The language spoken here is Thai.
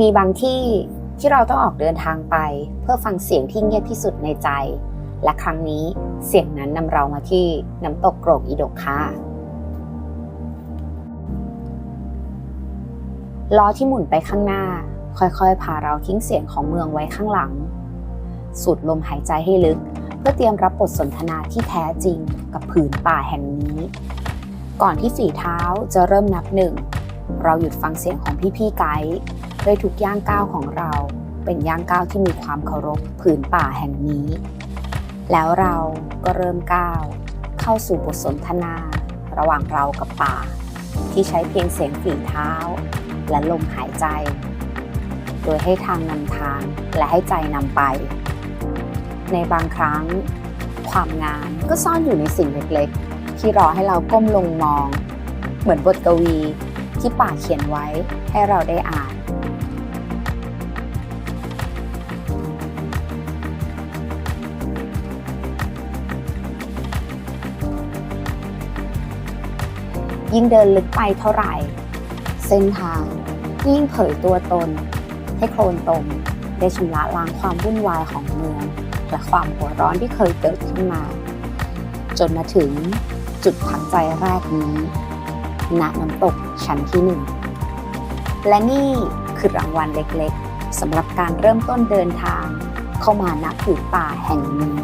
มีบางที่ที่เราต้องออกเดินทางไป เพื่อฟังเสียงที่เงียบที่สุดในใจ และครั้งนี้เสียงนั้นนำเรามาที่น้ำตกโกรกอีดกค่ะล้อที่หมุนไปข้างหน้า ค่อยๆ พาเราทิ้งเสียงของเมืองไว้ข้างหลัง สูดลมหายใจให้ลึก เพื่อเตรียมรับบทสนทนาที่แท้จริงกับผืนป่าแห่งนี้ ก่อนที่ฝีเท้าจะเริ่มนับหนึ่ง เราหยุดฟังเสียงของพี่ๆไกด์ วยทุกย่างก้าวของเรา เป็นย่างก้าวที่มีความเคารพผืนป่าแห่งนี้ แล้วเราก็เริ่มก้าวเข้าสู่บทสนทนา ระหว่างเรากับป่า ที่ใช้เพียงเสียงฝีเท้า และลมหายใจ โดยให้ทางนำทางและให้ใจนำไป ในบางครั้ง ความงามก็ซ่อนอยู่ในสิ่งเล็กๆ ที่รอให้เราก้มลงมอง เหมือนบทกวีที่ป่าเขียนไว้ให้เราได้อ่าน ยิ่งเดินลึกไปเท่าไหร่ เส้นทางยิ่งเผยตัวตน ให้โคลนตมได้ชำระล้างความวุ่นวายของเมือง และความหัวร้อนที่เคยเกิดขึ้นมา จนมาถึงจุดพักใจแรกนี้ณน้ำตกชั้นที่หนึ่งและนี่คือรางวัลเล็กๆสำหรับการเริ่มต้นเดินทางเข้ามาณผืนป่าแห่งนี้